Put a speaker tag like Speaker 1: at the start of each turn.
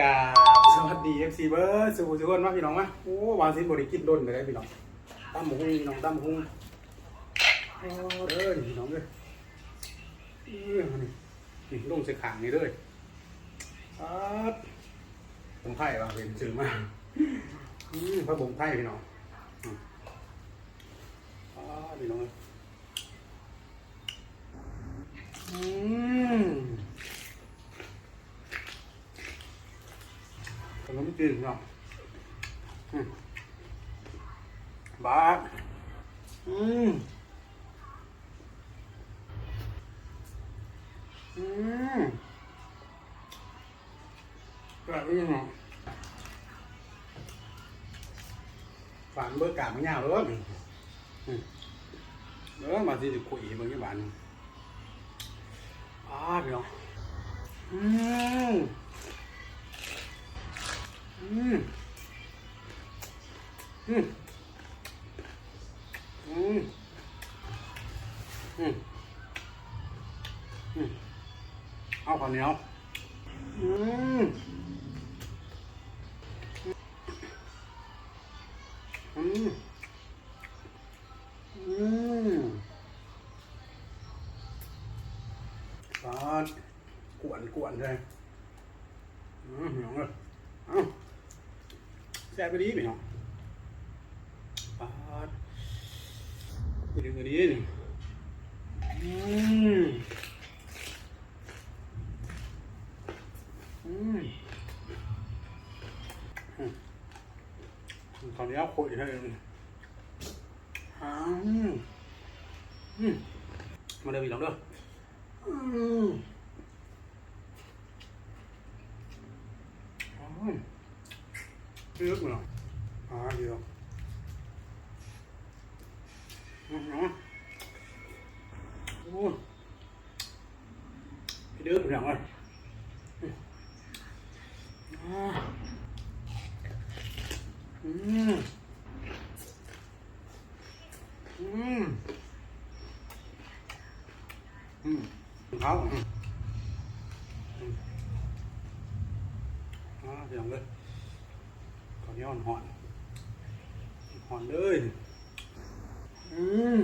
Speaker 1: กาบสวัสดี FC เบิร์ดสุขสุขคนมาพี่น้องมาโอ้วางสินบริกินด้นไปได้พี่น้องตั้มหุ้งพี่น้องตั้มหุ้งโอ้เด้อนี่พี่น้องเลยเออนี่นี่ลงใส่ขางนี่เลยครับผมไทยว่าเป็นสื่อมากอืมพระบงไทยพี่น้องอืมอ่าพี่น้องเอ้ยอืม ขนมจีนเนาะอืมบาสอืมอืมแบบนี้เนาะฝันเบอร์กาไม่ยาวเลยอืมเออมาที่จะคุยเบางทีบ้านอ่าพี่น้องอืม อืมอืมอืมอืมเอาข้าวเหนียวอืมอืมอืมปาดกวนกวนเลยอืมเหนียวเลยเอ้าแซ่บไปดีพี่น้อปาด ไปดึงอันนี้นี่อืมอืมอืมตอนนี้เอาโคตรให้เลยอืมอืมมาเดินพี่น้องเด้ออืมอืม Nước rồi. นะโอ้ไปดื้อหนังเลยอืมอืมอืมเขาอืมอ่าเสียงเลยขอเนื้อนหอนหอนเลย อืม